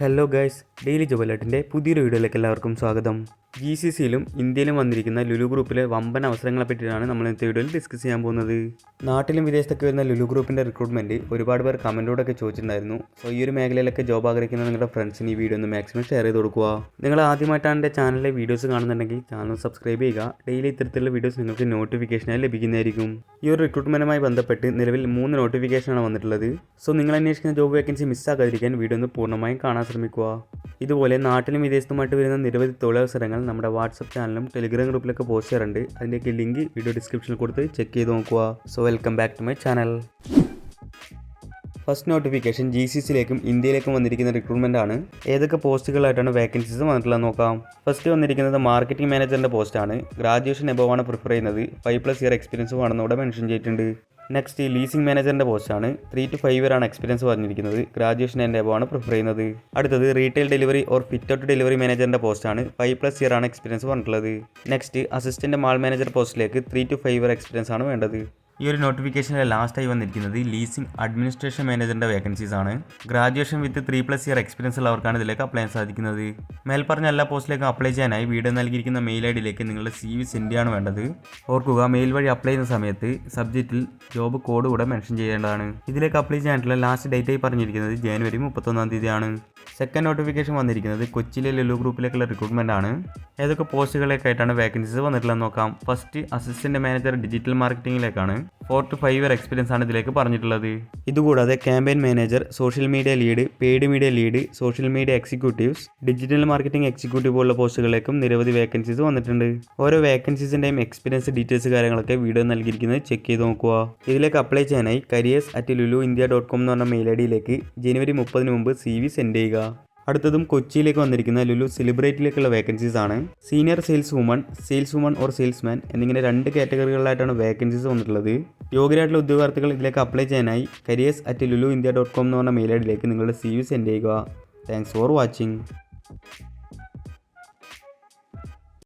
Hello guys daily ജോബലേട്ടിന്റെ പുതിയൊരു വീഡിയോയിലേക്ക് എല്ലാവർക്കും സ്വാഗതം. ജി സി സിയിലും ഇന്ത്യയിലും വന്നിരിക്കുന്ന ലുലു ഗ്രൂപ്പിലെ വമ്പൻ അവസരങ്ങളെ പറ്റിയാണ് നമ്മൾ ഇന്നത്തെ വീഡിയോയിൽ ഡിസ്കസ് ചെയ്യാൻ പോകുന്നത്. നാട്ടിലും വിദേശത്തൊക്കെ വരുന്ന ലുലു ഗ്രൂപ്പിന്റെ റിക്രൂട്ട്മെന്റ് ഒരുപാട് പേർ കമന്റോടൊക്കെ ചോദിച്ചിട്ടുണ്ടായിരുന്നു. സോ ഈ ഒരു മേഖലയിലൊക്കെ ജോബ് ആഗ്രഹിക്കുന്ന നിങ്ങളുടെ ഫ്രണ്ട്സിന് ഈ വീഡിയോ ഒന്ന് മാക്സിമം ഷെയർ ചെയ്ത് കൊടുക്കുക. നിങ്ങൾ ആദ്യമായിട്ടാണ് എന്റെ ചാനലിലെ വീഡിയോസ് കാണുന്നുണ്ടെങ്കിൽ ചാനൽ സബ്സ്ക്രൈബ് ചെയ്യുക. ഡെയിലി ഇത്തരത്തിലുള്ള വീഡിയോസ് നിങ്ങൾക്ക് നോട്ടിഫിക്കേഷനായി ലഭിക്കുന്നതായിരിക്കും. ഈ ഒരു റിക്രൂട്ട്മെന്റുമായി ബന്ധപ്പെട്ട് നിലവിൽ മൂന്ന് നോട്ടിഫിക്കേഷനാണ് വന്നിട്ടുള്ളത്. സോ നിങ്ങൾ അന്വേഷിക്കുന്ന ജോബ് വേക്കൻസി മിസ്സാകാതിരിക്കാൻ വീഡിയോ ഒന്ന് പൂർണമായും കാണാൻ ശ്രമിക്കുക. ഇതുപോലെ നാട്ടിലും വിദേശത്തുമായിട്ട് വരുന്ന നിരവധി തൊഴിലവസരങ്ങൾ നമ്മുടെ വാട്സപ്പ് ചാനലും ടെലിഗ്രാം ഗ്രൂപ്പിലൊക്കെ പോസ്റ്റ് ചെയ്യാറുണ്ട്. അതിന്റെയൊക്കെ ലിങ്ക് വീഡിയോ ഡിസ്ക്രിപ്ഷനിൽ കൊടുത്ത് ചെക്ക് ചെയ്ത് നോക്കുക. So welcome back to my channel first notification G C സിയിലേക്കും ഇന്ത്യയിലേക്കും വന്നിരിക്കുന്ന റിക്രൂട്ട്മെന്റ് ആണ്. ഏതൊക്കെ പോസ്റ്റുകളായിട്ടാണ് വേക്കൻസീസ് വന്നിട്ടുള്ളത് നോക്കാം. ഫസ്റ്റ് വന്നിരിക്കുന്നത് മാർക്കറ്റിംഗ് മാനേജറിന്റെ പോസ്റ്റാണ് ഗ്രാജുവേഷൻ എബോവ് ആണ് പ്രിഫർ ചെയ്യുന്നത്. ഫൈവ് പ്ലസ് ഇയർ എക്സ്പീരിയൻസ് ആണെന്ന് ഇവിടെ മെൻഷൻ ചെയ്തിട്ടുണ്ട്. നെക്സ്റ്റ് ലീസിംഗ് മാനേജറിന്റെ പോസ്റ്റാണ് ത്രീ ടു ഫൈവ് ഇയർ ആണ് എക്സ്പീരിയൻസ് പറഞ്ഞിരിക്കുന്നത്. ഗ്രാജുവേഷൻ എന്റെ അബോ ആണ് പ്രിഫർ ചെയ്യുന്നത്. അടുത്തത് retail delivery or fit out delivery മാനേജറിന്റെ പോസ്റ്റാണ് ഫൈവ് പ്ലസ് ഇയർ ആണ് എക്സ്പീരിയൻസ് പറഞ്ഞിട്ടുള്ളത്. നെക്സ്റ്റ് അസിസ്റ്റന്റ് മാൾ മാനേജർ പോസ്റ്റിലേക്ക് three to five year experience ആണ് വേണ്ടത്. ഈ ഒരു നോട്ടിഫിക്കേഷനിൽ ലാസ്റ്റായി വന്നിരിക്കുന്നത് ലീസിംഗ് അഡ്മിനിസ്ട്രേഷൻ മാനേജറിന്റെ വേക്കൻസീസ് ആണ്. Graduation with three plus year experience ഉള്ളവർക്കാണ് ഇതിലേക്ക് അപ്ലൈ ചെയ്യാൻ സാധിക്കുന്നത്. മേൽപ്പറഞ്ഞ എല്ലാ പോസ്റ്റിലേക്കും അപ്ലൈ ചെയ്യാനായി വീഡിയോ നൽകിയിരിക്കുന്ന മെയിൽ ഐ ഡിയിലേക്ക് നിങ്ങളുടെ സി വി സെൻഡ് ചെയ്യാണ് വേണ്ടത്. ഓർക്കുക മെയിൽ വഴി അപ്ലൈ ചെയ്യുന്ന സമയത്ത് സബ്ജക്റ്റിൽ ജോബ് കോഡ് കൂടെ മെൻഷൻ ചെയ്യേണ്ടതാണ്. ഇതിലേക്ക് അപ്ലൈ ചെയ്യാനായിട്ടുള്ള ലാസ്റ്റ് ഡേറ്റ് ആയി പറഞ്ഞിരിക്കുന്നത് ജനുവരി മുപ്പത്തൊന്നാം തീയതിയാണ്. സെക്കൻഡ് നോട്ടിഫിക്കേഷൻ വന്നിരിക്കുന്നത് കൊച്ചിയിലെ ലുലു ഗ്രൂപ്പിലേക്കുള്ള റിക്രൂട്ട്മെന്റ് ആണ്. ഏതൊക്കെ പോസ്റ്റുകളിലേക്കായിട്ടാണ് വേക്കൻസീസ് വന്നിട്ടുള്ളത് നോക്കാം. First assistant manager digital മാർക്കറ്റിംഗിലേക്കാണ് four to five year experience ആണ് ഇതിലേക്ക് പറഞ്ഞിട്ടുള്ളത്. ഇതുകൂടാതെ campaign manager social media lead paid media lead social media executives digital marketing executive പോലുള്ള പോസ്റ്റുകളിലേക്കും നിരവധി വേക്കൻസീസ് വന്നിട്ടുണ്ട്. ഓരോ വേക്കൻസീസിന്റെയും എക്സ്പീരിയൻസ് ഡീറ്റെയിൽസ് കാര്യങ്ങളൊക്കെ വീഡിയോ നൽകിയിരിക്കുന്നത് ചെക്ക് ചെയ്ത് നോക്കുക. ഇതിലേക്ക് അപ്ലൈ ചെയ്യാനായി careers at Lulu India dot com എന്ന് പറഞ്ഞ മെയിൽ ഐ ഡിയിലേക്ക് ജനുവരി മുപ്പതിന് മുമ്പ് സി വി സെൻഡ് ചെയ്യുക. അടുത്തതും കൊച്ചിയിലേക്ക് വന്നിരിക്കുന്ന ലുലു സെലിബ്രേറ്റിലേക്കുള്ള വേക്കൻസീസ് ആണ്. Senior sales woman sales woman or salesman എന്നിങ്ങനെ രണ്ട് കാറ്റഗറികളിലായിട്ടാണ് വേക്കൻസീസ് വന്നിട്ടുള്ളത്. യോഗ്യരായിട്ടുള്ള ഉദ്യോഗാർത്ഥികൾ ഇതിലേക്ക് അപ്ലൈ ചെയ്യാനായി careers at Lulu India dot com എന്ന് പറഞ്ഞ മെയിൽ ഐഡിയിലേക്ക് നിങ്ങളുടെ സി വി സെൻഡ് ചെയ്യുക. Thanks for watching